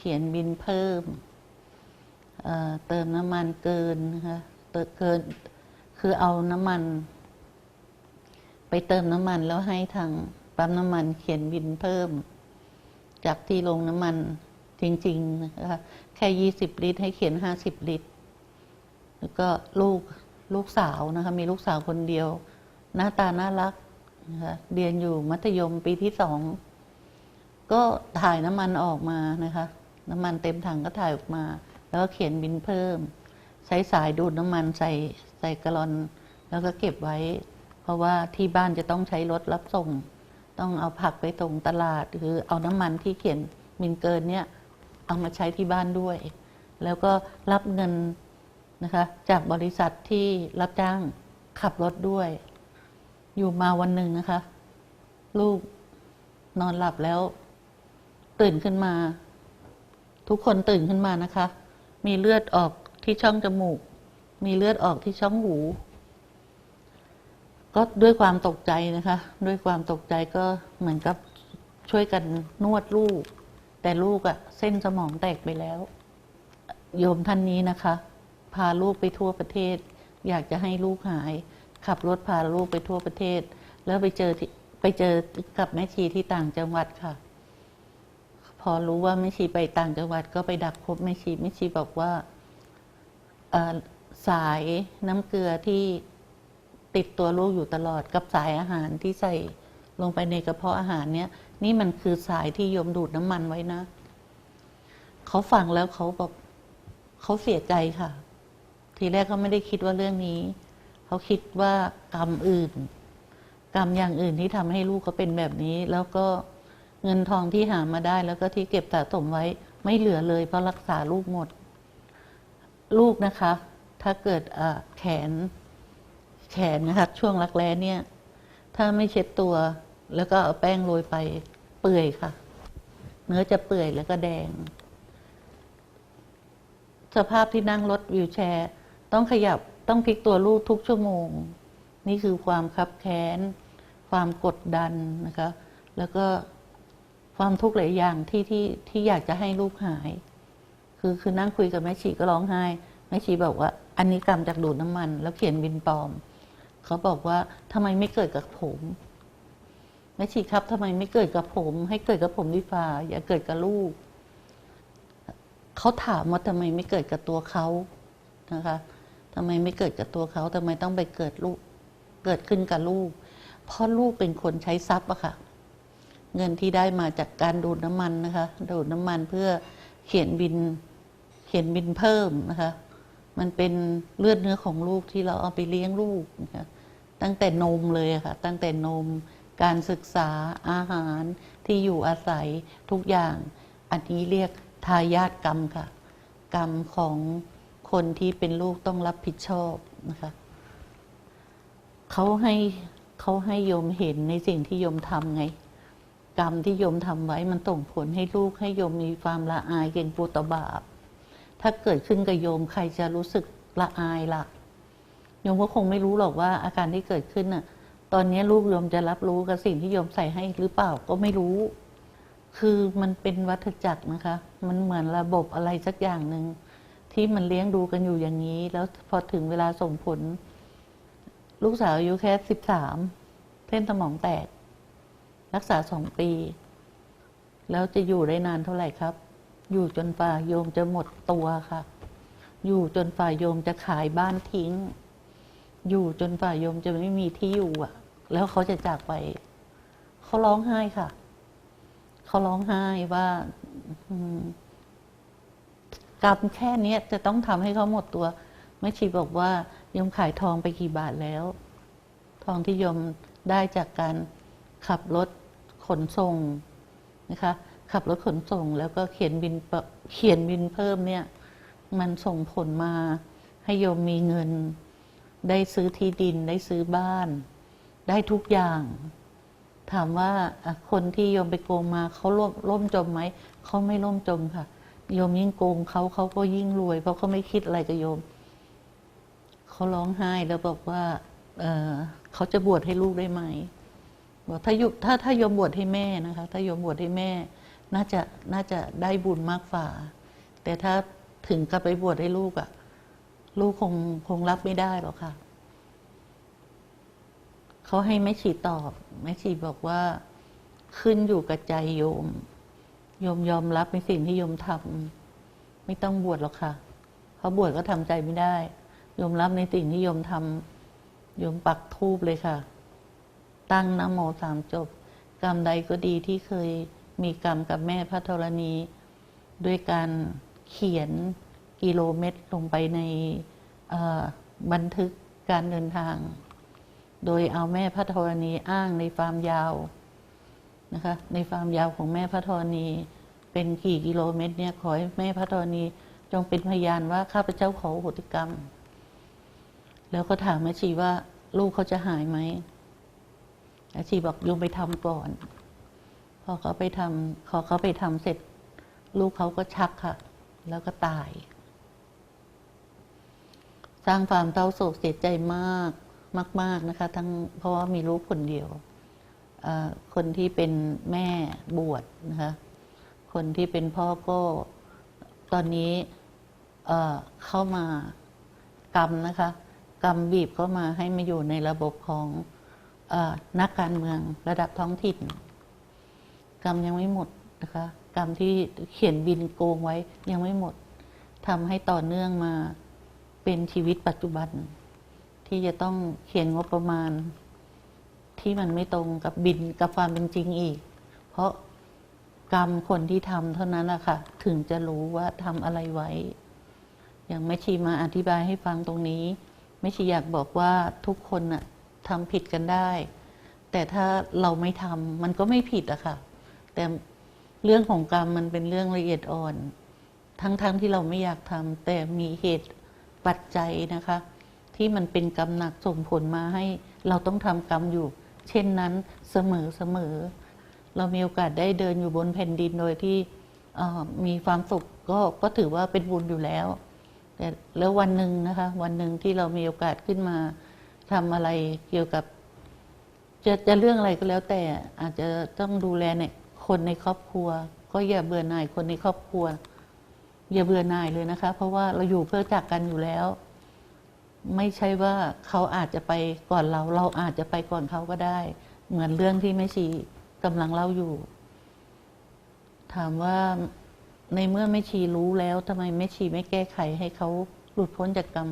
เขียนบินเพิ่มเเติมน้ำมันเกินนะคะเติมเกินคือเอาน้ำมัน ไปเติมน้ำมันแล้วให้ทางปั๊มน้ำมันเขียนบินเพิ่ม จากที่ลงน้ำมันจริงๆนะคะแค่ยี่สิบลิตร ให้เขียนห้าสิบลิตร แล้วก็ลูกลูกสาวนะคะมีลูกสาวคนเดียว หน้าตาน่ารักนะคะเรียนอยู่มัธยมปีที่สอง ก็ถ่ายน้ำมันออกมานะคะ น้ำมันเต็มถังก็ถ่ายออกมา แล้วก็เขียนบินเพิ่ม ใช้สายดูดน้ำมันใส่ใส่กะลอน แล้วก็เก็บไว้ เพราะว่าที่บ้านจะต้องใช้รถรับส่ง ต้องเอาผักไปส่งตลาด หรือเอาน้ำมันที่เขียนมินเกินเนี่ยเอามาใช้ที่บ้านด้วย แล้วก็รับเงินนะคะจากบริษัทที่รับจ้างขับรถด้วย อยู่มาวันหนึ่งนะคะ ลูกนอนหลับแล้ว ตื่นขึ้นมา ทุกคนตื่นขึ้นมานะคะ มีเลือดออกที่ช่องจมูก มีเลือดออกที่ช่องหู ก็ด้วยความตกใจนะคะ ด้วยความตกใจก็เหมือนกับช่วยกันนวดลูก แต่ลูกอะเส้นสมองแตกไปแล้ว โยมท่านนี้นะคะ พาลูกไปทั่วประเทศ อยากจะให้ลูกหาย ขับรถพาลูกไปทั่วประเทศ แล้วไปเจอไปเจอกับแม่ชีที่ต่างจังหวัดค่ะ พอรู้ว่าแม่ชีไปต่างจังหวัดก็ไปดักพบแม่ชีแม่ชีบอกว่าสายน้ำเกลือที่ติดตัวลูกอยู่ตลอดกับสายอาหารที่ใส่ลงไปในกระเพาะอาหารเนี่ย นี่มันคือสายที่โยมดูดน้ำมันไว้นะเขาฟังแล้วเขาบอกเขาเสียใจค่ะ ทีแรกเขาไม่ได้คิดว่าเรื่องนี้ เขาคิดว่ากรรมอื่น กรรมอย่างอื่นที่ทำให้ลูกเขาเป็นแบบนี้ แล้วก็ เงินทองที่หามาได้แล้วก็ที่เก็บสะสมไว้ ไม่เหลือเลยเพราะรักษาลูกหมด ลูกนะคะ ถ้าเกิดแขน แขนนะคะช่วงรักแร้เนี่ย ถ้าไม่เช็ดตัว แล้วก็เอาแป้งโรยไปเปื่อยค่ะ เนื้อจะเปื่อยแล้วก็แดง สภาพที่นั่งรถวิวแชร์ ต้องขยับต้องพลิกตัวลูกทุกชั่วโมง นี่คือความคับแค้น ความกดดันนะคะ แล้วก็ ความทุกข์หลายอย่างที่ที่ที่อยากจะให้ลูกหาย คือคือนั่งคุยกับแม่ชีก็ร้องไห้แม่ชีบอกว่า อันนี้กรรมจากดูดน้ำมัน แล้วเขียนบินปลอม เขาบอกว่าทำไมไม่เกิดกับผมแม่ชีครับทำไมไม่เกิดกับผม ให้เกิดกับผมดีฟ้าอย่าเกิดกับลูกเขาถามว่าทำไมไม่เกิดกับตัวเขานะคะทำไมไม่เกิดกับตัวเขาทำไมต้องไปเกิดลูก เกิดขึ้นกับลูก เพราะลูกเป็นคนใช้ทรัพย์อะค่ะ เงินที่ได้มาจากการดูดน้ำมันนะคะดูดน้ำมันเพื่อเขียนบินเขียนบินเพิ่มนะคะ มันเป็นเลือดเนื้อของลูกที่เราเอาไปเลี้ยงลูกนะคะตั้งแต่นมเลยะค่ะ ตั้งแต่นมการศึกษาอาหารที่อยู่อาศัยทุกอย่าง อันนี้เรียกทายาทกรรมค่ะ กรรมของคนที่เป็นลูกต้องรับผิดชอบนะคะเขาให้เขาให้โยมเห็นในสิ่งที่โยมทำไง กรรมที่โยมทำไว้มันส่งผลให้ลูกให้โยมมีความละอายเกรงกลัวต่อบาป ถ้าเกิดขึ้นกับโยมใครจะรู้สึกละอายล่ะโยมก็คงไม่รู้หรอกว่าอาการที่เกิดขึ้นน่ะ ตอนนี้ลูกโยมจะรับรู้กับสิ่งที่โยมใส่ให้หรือเปล่าก็ไม่รู้ คือมันเป็นวัฏจักรนะคะ มันเหมือนระบบอะไรสักอย่างหนึ่งที่มันเลี้ยงดูกันอยู่อย่างนี้ แล้วพอถึงเวลาส่งผล ลูกสาวอายุแค่สิบสามเส้นสมองแตก รักษาสองปี แล้วจะอยู่ได้นานเท่าไหร่ครับ อยู่จนฝ่าโยมจะหมดตัวค่ะ อยู่จนฝ่าโยมจะขายบ้านทิ้ง อยู่จนฝ่าโยมจะไม่มีที่อยู่อะ แล้วเขาจะจากไป เขาร้องไห้ค่ะ เขาร้องไห้ว่ากรรมแค่เนี้ยจะต้องทำให้เขาหมดตัวแม่ชีบอกว่าโยมขายทองไปกี่บาทแล้ว ทองที่โยมได้จากการขับรถ ขนส่งนะคะขับรถขนส่งแล้วก็เขียนบินเปเขียนบินเพิ่มเนี่ยมันส่งผลมาให้โยมมีเงิน ได้ซื้อที่ดินได้ซื้อบ้าน ได้ทุกอย่าง ถามว่าคนที่โยมไปโกงมาเขาล่มล่มจมไหมเขาไม่ล่มจมค่ะโยมยิ่งโกงเขาเขาก็ยิ่งรวย เพราะเขาไม่คิดอะไรกับโยมเขาร้องไห้แล้วบอกว่าเออเขาจะบวชให้ลูกได้ไหม บอกถ้ายุถ้าถ้าโยมบวชให้แม่นะคะถ้าโยมบวชให้แม่ น่าจะน่าจะได้บุญมากฝ่า แต่ถ้าถึงกับไปบวชให้ลูกอะลูกคงคงรับไม่ได้หรอกค่ะเขาให้แม่ชีตอบแม่ชีบอกว่าขึ้นอยู่กับใจโยม โยมยอมรับในสิ่งที่โยมทำไม่ต้องบวชหรอกค่ะเพราะบวชก็ทำใจไม่ได้ โยมรับในสิ่งที่โยมทำโยมปักทูบเลยค่ะ ตั้งนโมสามจบ กรรมใดก็ดีที่เคยมีกรรมกับแม่พระธรณี ด้วยการเขียนกิโลเมตรลงไปในบันทึกการเดินทาง โดยเอาแม่พระธรณีอ้างในฟามยาวนะคะในฟามยาวของแม่พระธรณีเป็นกี่กิโลเมตรเนี่ยขอให้แม่พระธรณีจงเป็นพยานว่าข้าพเจ้าขอโหติกรรม แล้วก็ถามแม่ชีว่า ลูกเขาจะหายไหม แม่ชีบอกโยมไปทำก่อน พอเขาไปทำพอเขาไปทำเสร็จ ลูกเขาก็ชักค่ะ แล้วก็ตาย สร้างความเศร้าโศกเสียใจมากมาก ๆนะคะ ทั้งเพราะว่ามีลูกคนเดียวคนที่เป็นแม่บวชนะคะ คนที่เป็นพ่อก็ตอนนี้เเข้ามากรรมนะคะ กรรมบีบเข้ามาให้มาอยู่ในระบบของ นักการเมืองระดับท้องถิ่น กรรมยังไม่หมดนะคะกรรมที่เขียนบินโกงไว้ยังไม่หมดทำให้ต่อเนื่องมาเป็นชีวิตปัจจุบัน ที่จะต้องเขียนงบประมาณ ที่มันไม่ตรงกับบินกับความเป็นจริงอีก เพราะกรรมคนที่ทำเท่านั้นแหละค่ะถึงจะรู้ว่าทำอะไรไว้ อย่างแม่ชีมาอธิบายให้ฟังตรงนี้แม่ชีอยากบอกว่าทุกคนน่ะ ทำผิดกันได้ แต่ถ้าเราไม่ทำมันก็ไม่ผิดอะค่ะ แต่เรื่องของกรรมมันเป็นเรื่องละเอียดอ่อน ทั้งๆทที่เราไม่อยากทำแต่มีเหตุปัจจัยนะคะ ที่มันเป็นกรรมหนักส่งผลมาให้เราต้องทำกรรมอยู่ เช่นนั้นเสมอเสมอ เรามีโอกาสได้เดินอยู่บนแผ่นดินโดยที่มีความสุขก็ก็ถือว่าเป็นบุญอยู่แล้ว แต่แล้ววันหนึ่งนะคะ วันหนึ่งที่เรามีโอกาสขึ้นมา ทำอะไรเกี่ยวกับ จะจะเรื่องอะไรก็แล้วแต่อาจจะต้องดูแลเนี่ยคนในครอบครัว ก็อย่าเบื่อหน่ายคนในครอบครัว อย่าเบื่อหน่ายเลยนะคะ เพราะว่าเราอยู่เพื่อจากกันอยู่แล้ว ไม่ใช่ว่าเขาอาจจะไปก่อนเรา เราอาจจะไปก่อนเขาก็ได้ เหมือนเรื่องที่แม่ชีกำลังเล่าอยู่ ถามว่าในเมื่อแม่ชีรู้แล้วทำไมแม่ชีไม่แก้ไขให้เขาหลุดพ้นจากกรรม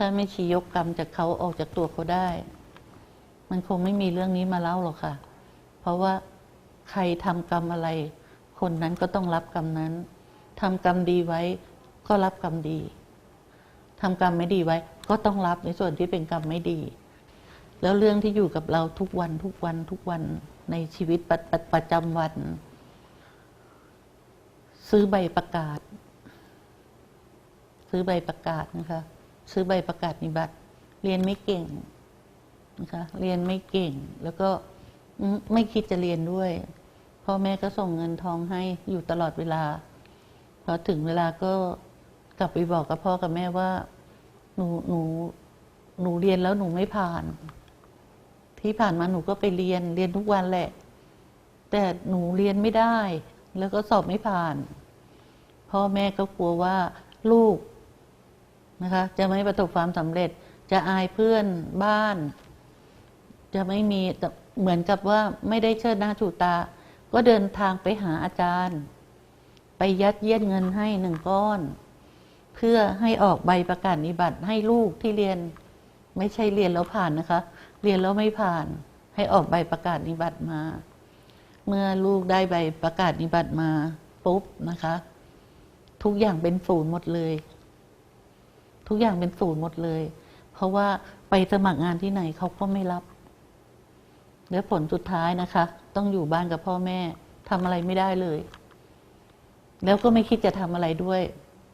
ถ้าแม่ชียกกรรมจากเขาออกจากตัวเขาได้ มันคงไม่มีเรื่องนี้มาเล่าหรอกค่ะ เพราะว่าใครทำกรรมอะไร คนนั้นก็ต้องรับกรรมนั้นทำกรรมดีไว้ก็รับกรรมดีทำกรรมไม่ดีไว้ ก็ต้องรับในส่วนที่เป็นกรรมไม่ดี แล้วเรื่องที่อยู่กับเราทุกวันทุกวันทุกวันในชีวิตประประประจำวัน ซื้อใบประกาศ ซื้อใบประกาศนะคะ ซื้อใบประกาศนิบัตรเรียนไม่เก่งนะคะเรียนไม่เก่ง แล้วก็ไม่ไม่คิดจะเรียนด้วยพ่อแม่ก็ส่งเงินทองให้อยู่ตลอดเวลาพอถึงเวลาก็กลับไปบอกกับพ่อกับแม่ว่า หนูหนูหนูเรียนแล้วหนูไม่ผ่าน ที่ผ่านมาหนูก็ไปเรียนเรียนทุกวันแหละ แต่หนูเรียนไม่ได้ แล้วก็สอบไม่ผ่าน พ่อแม่ก็กลัวว่าลูก นะคะจะไม่ประสบความสำเร็จ จะอายเพื่อนบ้าน จะไม่มีเหมือนกับว่าไม่ได้เชิดหน้าชูตา ก็เดินทางไปหาอาจารย์ ไปยัดเยียดเงินให้หนึ่งก้อน เพื่อให้ออกใบประกาศนิบัติให้ลูกที่เรียน ไม่ใช่เรียนแล้วผ่านนะคะ เรียนแล้วไม่ผ่าน ให้ออกใบประกาศนิบัติมา เมื่อลูกได้ใบประกาศนิบัติมาปุ๊บนะคะ ทุกอย่างเป็นศูนย์หมดเลย ทุกอย่างเป็นศูนย์หมดเลย เพราะว่าไปสมัครงานที่ไหนเขาก็ไม่รับ แล้วผลสุดท้ายนะคะ ต้องอยู่บ้านกับพ่อแม่ทำอะไรไม่ได้เลย แล้วก็ไม่คิดจะทำอะไรด้วย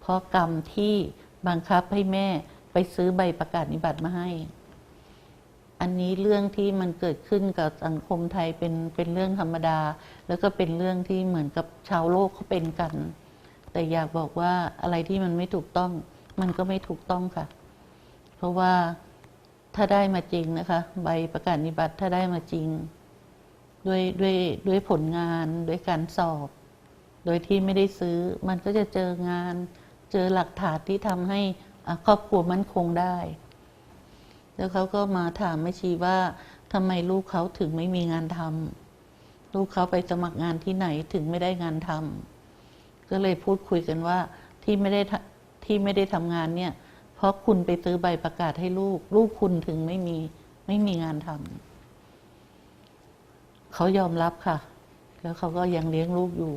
เพราะกรรมที่บังคับให้แม่ไปซื้อใบประกาศนิบัติมาให้ อันนี้เรื่องที่มันเกิดขึ้นกับสังคมไทยเป็นเป็นเรื่องธรรมดา แล้วก็เป็นเรื่องที่เหมือนกับชาวโลกเขาเป็นกัน แต่อยากบอกว่าอะไรที่มันไม่ถูกต้อง มันก็ไม่ถูกต้องค่ะ เพราะว่าถ้าได้มาจริงนะคะ ใบประกาศนิบัติถ้าได้มาจริง ด้วยด้วยด้วยผลงานด้วยการสอบ โดยที่ไม่ได้ซื้อ มันก็จะเจองาน เจอหลักฐานที่ทำให้ครอบครัวมั่นคงได้ แล้วเขาก็มาถามแม่ชีว่าทำไมลูกเขาถึงไม่มีงานทำลูกเขาไปสมัครงานที่ไหนถึงไม่ได้งานทำก็เลยพูดคุยกันว่าที่ไม่ได้ ที่ไม่ได้ทำงานเนี่ย เพราะคุณไปซื้อใบประกาศให้ลูก ลูกคุณถึงไม่มีไม่มีงานทำเขายอมรับค่ะ แล้วเขาก็ยังเลี้ยงลูกอยู่